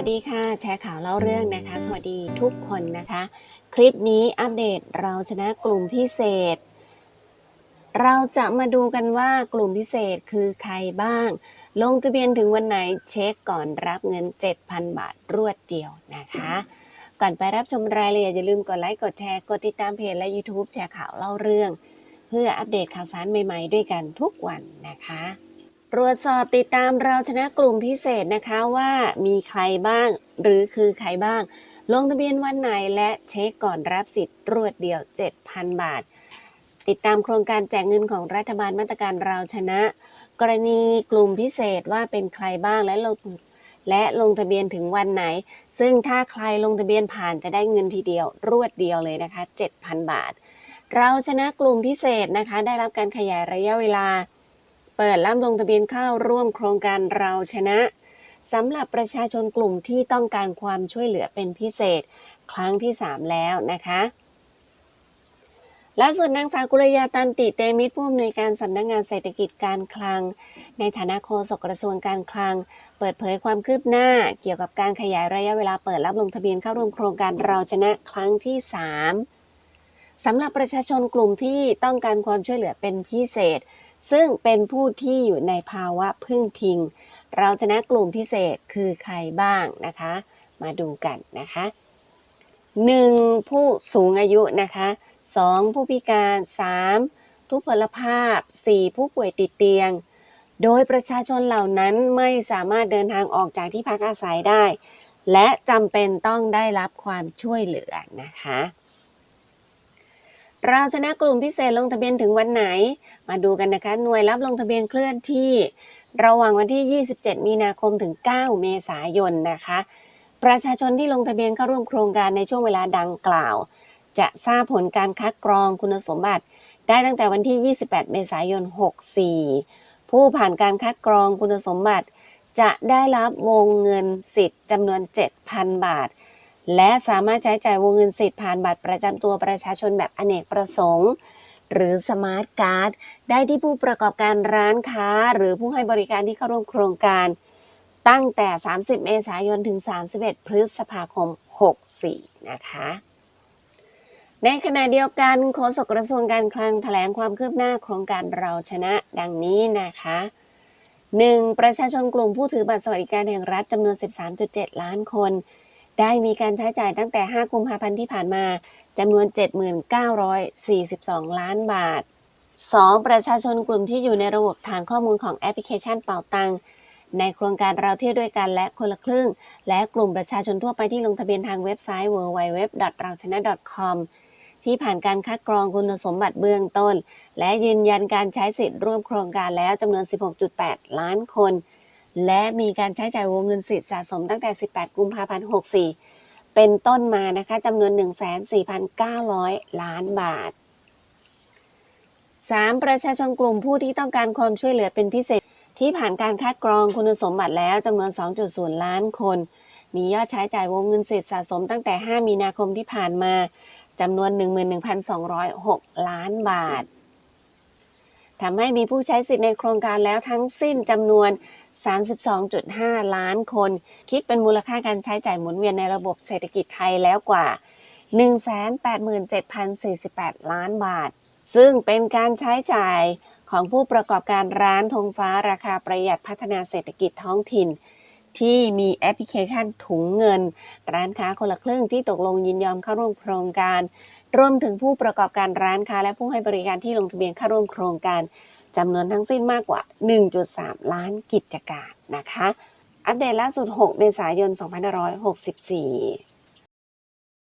ัสดีค่ะ แชร์ข่าวเล่าเรื่องนะคะ สวัสดีทุกคนนะคะ คลิปนี้อัปเดตเราชนะกลุ่มพิเศษ เราจะมาดูกันว่ากลุ่มพิเศษคือใครบ้าง ลงทะเบียนถึงวันไหนเช็คก่อนรับเงิน 7,000 บาทรวดเดียวนะคะ ก่อนไปรับชมรายละเอียดอย่าลืมกดไลค์กดแชร์กดติดตามเพจและ YouTube แชร์ข่าวเล่าเรื่อง เพื่ออัปเดตข่าวสารใหม่ ๆ ด้วยกันทุกวันนะคะ ตรวจสอบติดตามเราชนะกลุ่มพิเศษนะคะว่ามีใครบ้าง หรือคือใครบ้าง ลงทะเบียนวันไหนและเช็คก่อนรับสิทธิ์รวดเดียว 7,000 บาท ติดตามโครงการแจกเงินของรัฐบาลมาตรการเราชนะ กรณีกลุ่มพิเศษว่าเป็นใครบ้างและลงและลงทะเบียนถึงวันไหน ซึ่งถ้าใครลงทะเบียนผ่านจะได้เงินทีเดียว รวดเดียวเลยนะคะ 7,000 บาท เราชนะกลุ่มพิเศษนะคะ ได้รับการขยายระยะเวลา เปิดรับลงทะเบียนเข้าร่วมโครงการเราชนะสำหรับประชาชนกลุ่มที่ต้องการความช่วยเหลือเป็นพิเศษ ครั้งที่ 3 แล้วนะคะล่าสุดนางสาวกุลยาตันติเตมิตรผู้อำนวยการสำนักงงานเศรษฐกิจการคลัง ในฐานะโฆษกกระทรวงการคลัง เปิดเผยความคืบหน้าเกี่ยวกับการขยายระยะเวลาเปิดรับลงทะเบียนเข้าร่วมโครงการเราชนะครั้งที่ 3สำหรับประชาชนกลุ่มที่ต้องการความช่วยเหลือเป็นพิเศษ ซึ่งเป็นผู้ที่อยู่ในภาวะพึ่งพิง เราชนะกลุ่มพิเศษคือใครบ้างนะคะ มาดูกันนะคะ 1. ผู้สูงอายุนะคะ 2. ผู้พิการ 3. ทุพพลภาพ 4. ผู้ป่วยติดเตียง โดยประชาชนเหล่านั้นไม่สามารถเดินทางออกจากที่พักอาศัยได้ และจำเป็นต้องได้รับความช่วยเหลือนะคะ เราชนะกลุ่มพิเศษลงทะเบียนถึงวันไหน มาดูกันนะคะ หน่วยรับลงทะเบียนเคลื่อนที่ ระหว่างวันที่ 27 มีนาคมถึง 9 เมษายนนะคะ ประชาชนที่ลงทะเบียนเข้าร่วมโครงการในช่วงเวลาดังกล่าว จะทราบผลการคัดกรองคุณสมบัติ ได้ตั้งแต่วันที่ 28 เมษายน 64 ผู้ผ่านการคัดกรองคุณสมบัติ จะได้รับวงเงินสิทธิ์จำนวน 7,000 บาท และสามารถใช้จ่ายวงเงินสิทธิ์ผ่านบัตรประจำตัวประชาชนแบบอเนกประสงค์ หรือสมาร์ทการ์ดได้ที่ผู้ประกอบการร้านค้า หรือผู้ให้บริการที่เข้าร่วมโครงการ ตั้งแต่ 30 เมษายนถึง 31 พฤษภาคม 64 นะคะในขณะเดียวกันโฆษกกระทรวงการคลังแถลงความคืบหน้าโครงการเราชนะดังนี้นะคะ 1. ประชาชนกลุ่มผู้ถือบัตรสวัสดิการแห่งรัฐจำนวน 13.7 ล้านคน ได้มีการใช้จ่ายตั้งแต่ 5 กุมภาพันธ์ที่ผ่านมาจำนวน 79,42 ล้านบาท 2. ประชาชนกลุ่มที่อยู่ในระบบฐานข้อมูลของแอปพลิเคชันเป่าตังในโครงการเราเที่ยวด้วยกันและคนละครึ่ง และกลุ่มประชาชนทั่วไปที่ลงทะเบียนทางเว็บไซต์ www.rauchana.com ที่ผ่านการคัดกรองคุณสมบัติเบื้องต้น และยืนยันการใช้สิทธิ์ร่วมโครงการแล้วจำนวน 16.8 ล้านคน และมีการใช้จ่ายวงเงินสิทธิ์สะสมตั้งแต่ 18 กุมภาพันธ์ 64 เป็นต้นมานะคะจำนวน 14,900 ล้านบาท 3. ประชาชนกลุ่มผู้ที่ต้องการความช่วยเหลือเป็นพิเศษ ที่ผ่านการคัดกรองคุณสมบัติแล้วจำนวน 2.0 ล้านคน มียอดใช้จ่ายวงเงินสิทธิ์สะสมตั้งแต่ 5 มีนาคมที่ผ่านมาจำนวน 11,206 ล้านบาท ทำให้มีผู้ใช้สิทธิ์ในโครงการแล้วทั้งสิ้นจำนวน 32.5 ล้านคน คิดเป็นมูลค่าการใช้จ่ายหมุนเวียนในระบบเศรษฐกิจไทยแล้วกว่า 187,048 ล้านบาท ซึ่งเป็นการใช้จ่ายของผู้ประกอบการร้านธงฟ้าราคาประหยัดพัฒนาเศรษฐกิจท้องถิ่น ที่มีแอปพลิเคชันถุงเงิน ร้านค้าคนละครึ่งที่ตกลงยินยอมเข้าร่วมโครงการ รวมถึงผู้ประกอบการร้านค้า และผู้ให้บริการที่ลงทะเบียนเข้าร่วมโครงการจำนวนทั้งสิ้นมากกว่า 1.3 ล้านกิจการนะคะ อัปเดตล่าสุด 6 เมษายน 2564